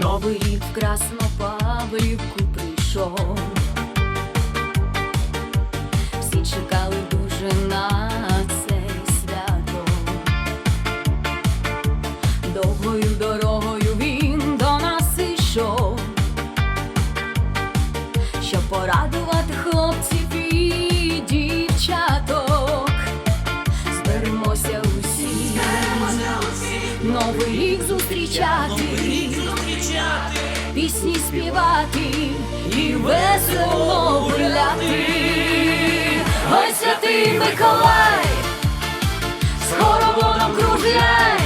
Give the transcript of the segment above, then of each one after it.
Новий рік в Краснопавлівку прийшов. Всі чекали дуже на це свято. Довгою дорогою він до нас ішов, щоб порадувати хлопців і дівчаток. Зберемося усі, новий рік зустрічати пісні співати і весело гуляти. Ой, святий Миколай, з хороводом кружляй,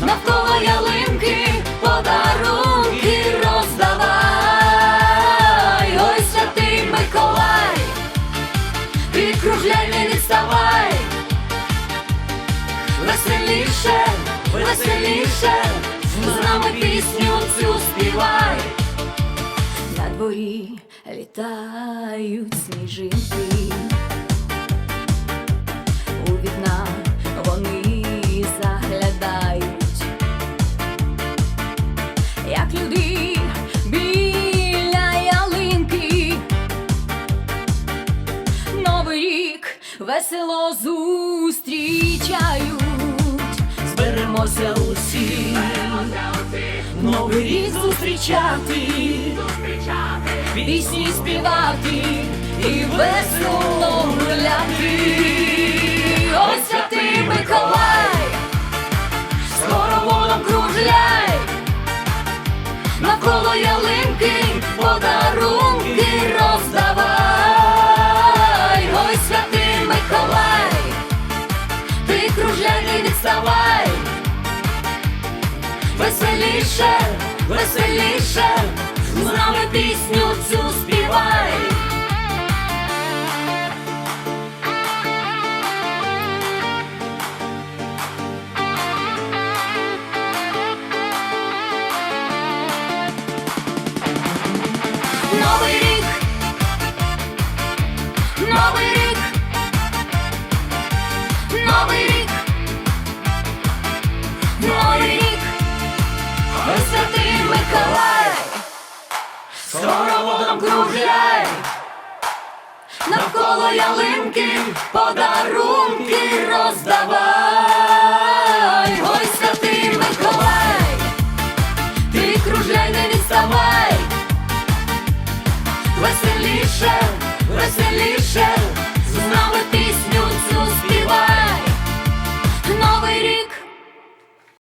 навколо ялинки подарунки роздавай. Ой, святий Миколай, підкружляй, не відставай, веселіше, веселіше, з нами пісню цю співай. На дворі літають сніжинки, у вікна вони заглядають, як люди біля ялинки. Новий рік весело зустрічають, зберемося усі, новий рік зустрічати, пісні співати. І весело веселіше, з нами пісню цю співай. Хороводом кружляй, навколо ялинки подарунки роздавай. Ой, святий Миколай, ти кружляй, не відставай. Веселіше, веселіше,